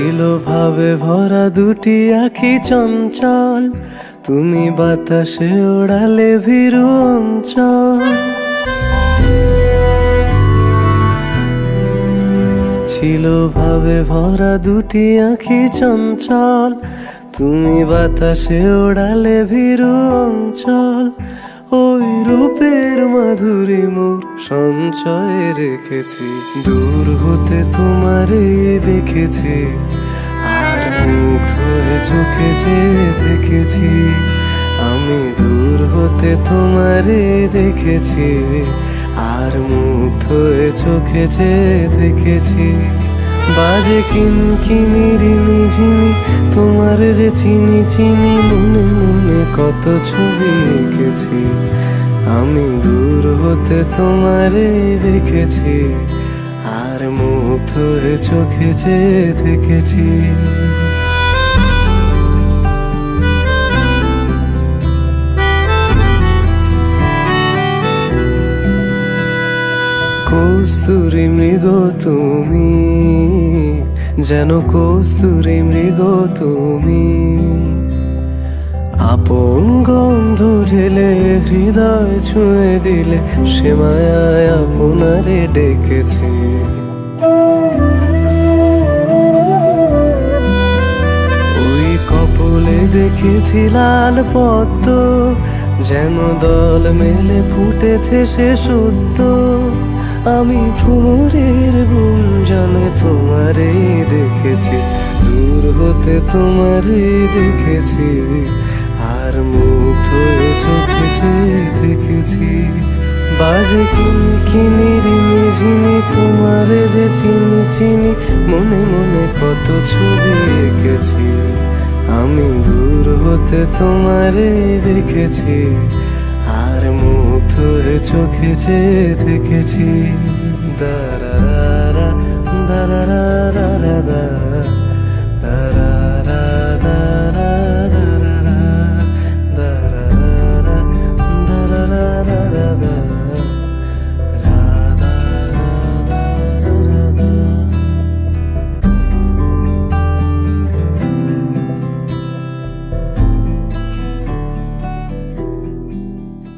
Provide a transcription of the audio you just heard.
ছিল ভাবে ভরা দুটি আখি চঞ্চল। তুমি বাতাসে ওড়ালে ভীরু অঞ্চল। ছিল ভাবে ভরা দুটি আখি চঞ্চল। তুমি বাতাসে ওড়ালে ভীরু অঞ্চল। ওই রূপের মাধুরী মোর সঞ্চয়ে রেখেছি। দূর হতে তোমারে দেখেছি। আর মুখ হয়ে চোখে যে দেখেছি, আমি দূর হতে তোমারে দেখেছি। আর মুখ হয়ে চোখে যে দেখেছি। বাজে রিনি ঝিনি তোমার যে চিনি চিনি মনে মনে কত ছবি এঁকেছি আমি দূর হতে তোমারে দেখেছি, আর মুখ ধরে চোখে যে দেখেছি। কস্তুরি মৃগ তুমি, যেন কস্তুরি মৃগ তুমি। আপন গন্ধ ঢেলে হৃদয় ছুঁয়ে দিলে সে মায়ায় আপনারে ডেকেছে। ওই কপলে দেখেছি লাল পদ্ম, যেন দল মেলে ফুটেছে সে সত্য। আমি ভ্রমরের গুঞ্জনে তোমারে দেখেছি, দূর হতে তোমারে দেখেছি, আর চোখে যে দেখেছি। বাজে কিনি রিনি ঝিনি তোমারে যে চিনি চিনি, মনে মনে কত ছবি এঁকেছি। আমি দূর হতে তোমারে দেখেছি, আর মুগ্ধ হয়ে চোখে যে দেখেছি দারা দারা দারা